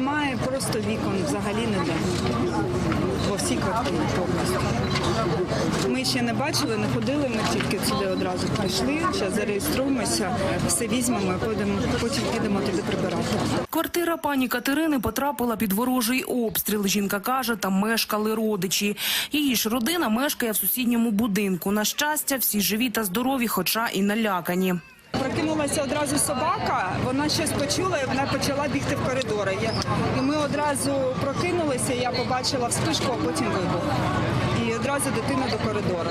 немає просто вікон взагалі ніде. По всій квартирі повністю. Ми ще не бачили, не ходили, ми тільки сюди одразу прийшли. Зараз зареєструємося, все візьмемо, потім, потім підемо туди прибирати. Квартира пані Катерини потрапила під ворожий обстріл. Жінка каже, там мешкали родичі. Її ж родина мешкає в сусідньому будинку. На щастя, всі живі та здорові, хоча і налякані. Прокинулася одразу собака, вона щось почула і вона почала бігти в коридори. І ми одразу прокинулися, я побачила вспишку, а потім вибух. І одразу дитина до коридору.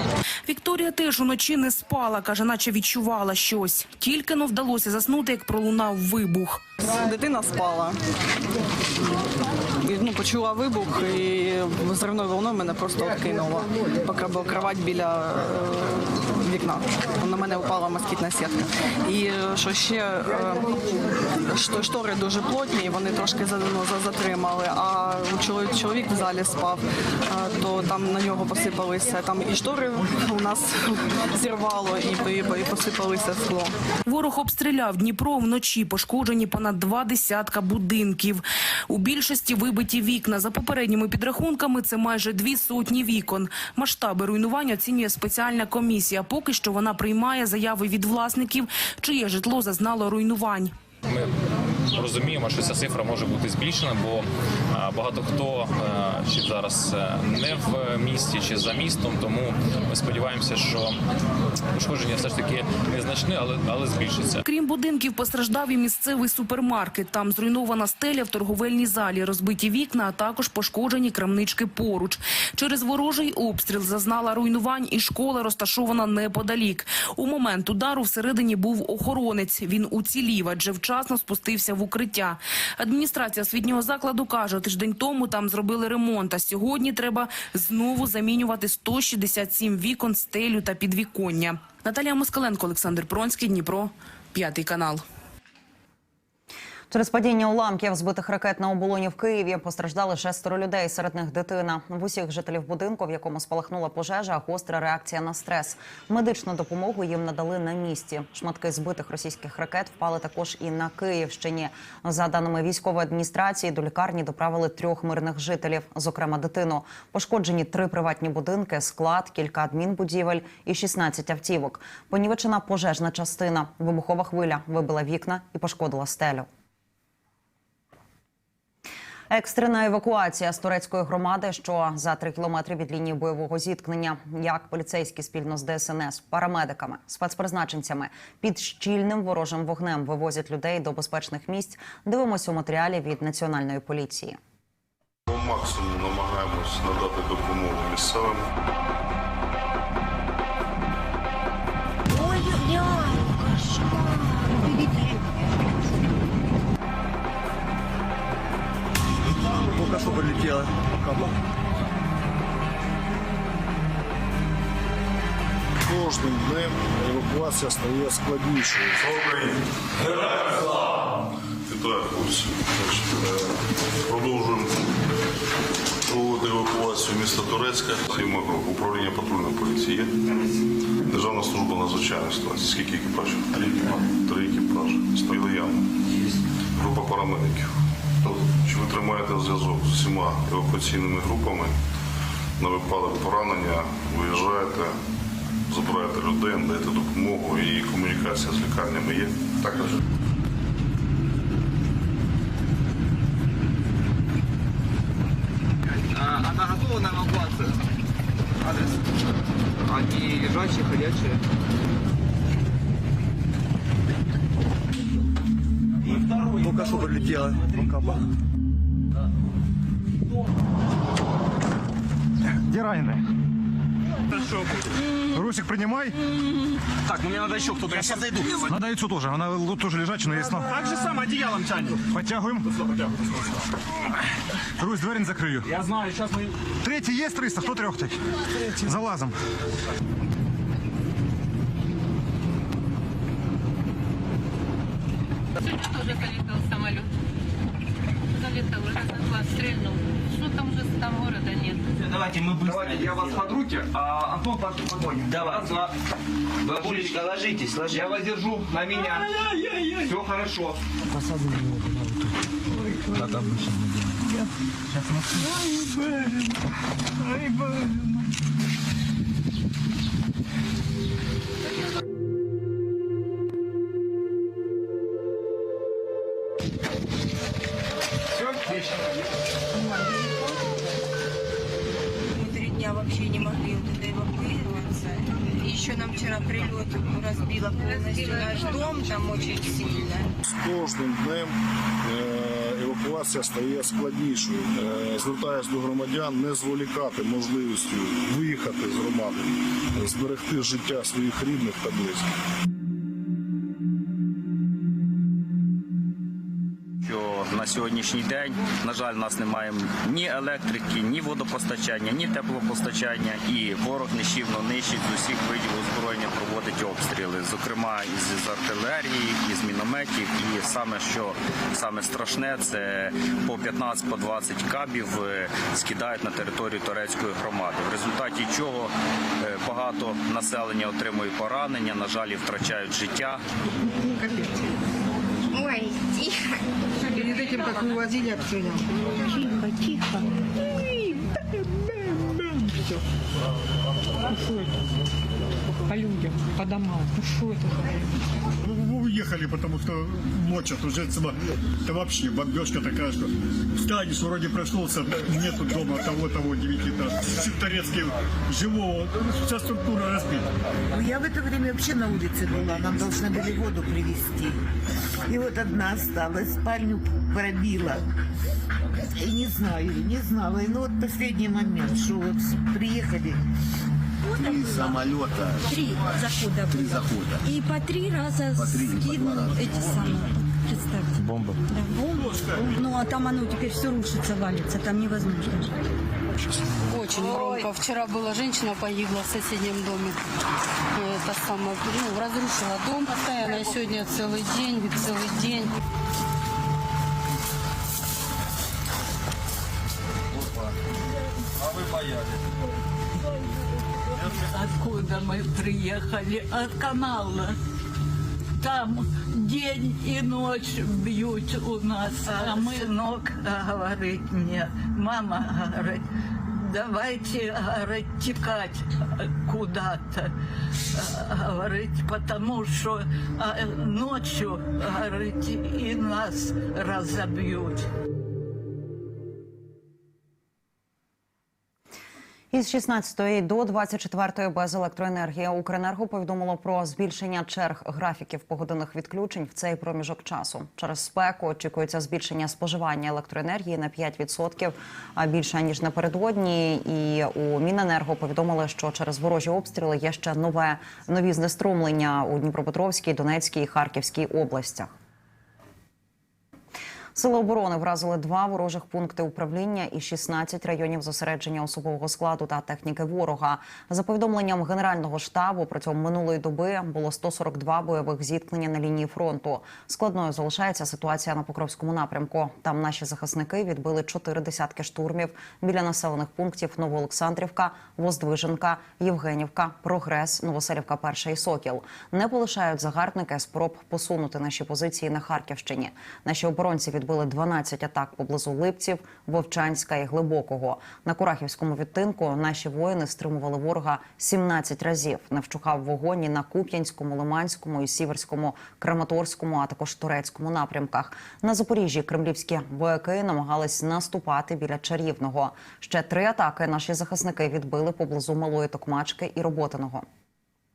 Вікторія теж уночі не спала, каже, наче відчувала щось. Тільки но вдалося заснути, як пролунав вибух. Дитина спала. Почула вибух і зривною волною мене просто откинуло, поки була кровать біля е, вікна. На мене упала москітна сітка. І е, що ще е, що штори дуже плотні, вони трошки ну, затримали. А чоловік, в залі спав, то там на нього посипалися. Там і штори у нас зірвало, і, і, і посипалися скло. Ворог обстріляв Дніпро вночі, пошкоджені понад два десятка будинків. У більшості вибиті вікна. За попередніми підрахунками, це майже дві сотні вікон. Масштаби руйнувань оцінює спеціальна комісія. Поки що вона приймає заяви від власників, чиє житло зазнало руйнувань. Ми розуміємо, що ця цифра може бути збільшена, бо багато хто чи зараз е, не в місті, чи за містом. Тому ми сподіваємося, що пошкодження все ж таки незначне, але але збільшиться. Крім будинків, постраждав і місцевий супермаркет. Там зруйнована стеля в торговельній залі, розбиті вікна, а також пошкоджені крамнички поруч. Через ворожий обстріл зазнала руйнувань і школа розташована неподалік. У момент удару всередині був охоронець. Він уцілів, адже вчасно спустився в укриття. Адміністрація освітнього закладу каже, тиждень тому там зробили ремонт, а сьогодні треба знову замінювати 167 вікон, стелю та підвіконня. Наталія Москаленко, Олександр Пронський, Дніпро, п'ятий канал. Через падіння уламків збитих ракет на оболоні в Києві постраждали шестеро людей. Серед них дитина. В усіх жителів будинку, в якому спалахнула пожежа, гостра реакція на стрес. Медичну допомогу їм надали на місці. Шматки збитих російських ракет впали також і на Київщині. За даними військової адміністрації, до лікарні доправили трьох мирних жителів, зокрема дитину. Пошкоджені три приватні будинки, склад, кілька адмінбудівель і 16 автівок. Понівечена пожежна частина. Вибухова хвиля вибила вікна і пошкодила стелю. Екстрена евакуація з турецької громади, що за три кілометри від лінії бойового зіткнення, як поліцейські спільно з ДСНС, парамедиками, спецпризначенцями під щільним ворожим вогнем вивозять людей до безпечних місць. Дивимося у матеріалі від національної поліції. По максимуму намагаємось надати допомогу місцевим. Кожним днем евакуація стає складнішою. Вітаю, хлопці. Е, Продовжуємо проводити евакуацію міста Турецька. Управління патрульної поліції. Державна служба надзвичайних ситуацій. Скільки екіпажів? Три екіпажі. Три екіпажі. Стоїли явно. Група парамедиків. Чи ви тримаєте зв'язок з усіма евакуаційними групами? На випадок поранення виїжджаєте, забираєте людей, надаєте допомогу і комунікація з лікарнями є. Також. А, она готова на эвакуацию? Адрес. Они лежачие, ходячие. Только что прилетело. Где раненые? Русик, принимай. Так, ну мне надо еще кто-то. Я сейчас зайду. Надо яйцо тоже. Она л- тоже лежачая, но есть. Так же самое одеялом тянет. Подтягиваем. Русь, дверь не закрою. Я знаю, сейчас мы... Третий есть 300, кто трехтый? Залазом. тоже залетал самолет. Залетал, на глаз стрельнул. Что там уже там города нет? Давайте мы быстро. Давайте, я вас под руки, а Антон под ладони. Давай. Раз, два. Бабулечка, ложитесь, ложитесь. Я вас держу на меня. Все хорошо. Как обычно мы делаем. Сейчас Мы три дня вообще не могли вот это эвакуироваться. И еще нам вчера прилет разбило полностью наш дом, там очень сильно. З кожним днем евакуація стає складнішою. Е, Звертаюсь до громадян не зволікати можливістю виїхати з громади, зберегти життя своїх рідних та близьких. На сьогоднішній день, на жаль, нас немає ні електрики, ні водопостачання, ні теплопостачання, і ворог нещівно нищить з усіх видів озброєння проводить обстріли, зокрема із, артилерії, із мінометів. І саме що саме страшне, це по 15 по 20 кабів е, скидають на територію турецької громади, в результаті чого е, багато населення отримує поранення, на жаль, і втрачають життя. Ой, тихо. Перед этим, как вывозили отсюда. Тихо, тихо. По людям, по домам. Ну що це? Мы уехали, потому что мочат уже цена. Это вообще бомбежка такая, что встанешь, вроде проснулся, нету дома того-того девятиэтажки. Торецкий живого, вся структура разбита. Ну, Я в это время вообще на улице была, нам должны были воду привезти. И вот одна осталась, спальню пробила. И не знаю, не знала. И ну вот последний момент, что вот приехали, Три самолета. Три захода Три захода. И по три раза скинул эти самые. Представьте. Бомба. Да, бомба. Ну, а там оно теперь все рушится, валится. Там невозможно. Очень громко. Вчера была женщина погибла в соседнем доме. Это самое, ну, разрушила дом постоянно. Сегодня целый день, целый день. Откуда мы приехали, от канала. Там день и ночь бьют у нас, а мы ног говорит нет. Мама говорит, давайте говорит, текать куда-то. Говорит, потому что а, ночью, говорит, и нас разобьют. Із 16 до 24 без електроенергії Укренерго повідомило про збільшення черг графіків погодинних відключень в цей проміжок часу. Через спеку очікується збільшення споживання електроенергії на 5%, а більше ніж напередодні. І у Міненерго повідомили, що через ворожі обстріли є ще нове нові знеструмлення у Дніпропетровській, Донецькій і Харківській областях. Сили оборони вразили два ворожих пункти управління і 16 районів зосередження особового складу та техніки ворога. За повідомленням генерального штабу протягом минулої доби було 142 бойових зіткнення на лінії фронту. Складною залишається ситуація на Покровському напрямку. Там наші захисники відбили чотири десятки штурмів біля населених пунктів Новоолександрівка, Воздвиженка, Євгенівка, Прогрес, Новоселівка, Перша і Сокіл. Не полишають загарбники спроб посунути наші позиції на Харківщині. Наші оборонці відбили 12 атак поблизу Липців, Вовчанська і Глибокого. На Курахівському відтинку наші воїни стримували ворога 17 разів. Не вщухав вогонь і на Куп'янському, Лиманському і Сіверському, Краматорському, а також турецькому напрямках. На Запоріжжі кремлівські вояки намагались наступати біля Чарівного. Ще три атаки наші захисники відбили поблизу Малої Токмачки і Роботиного.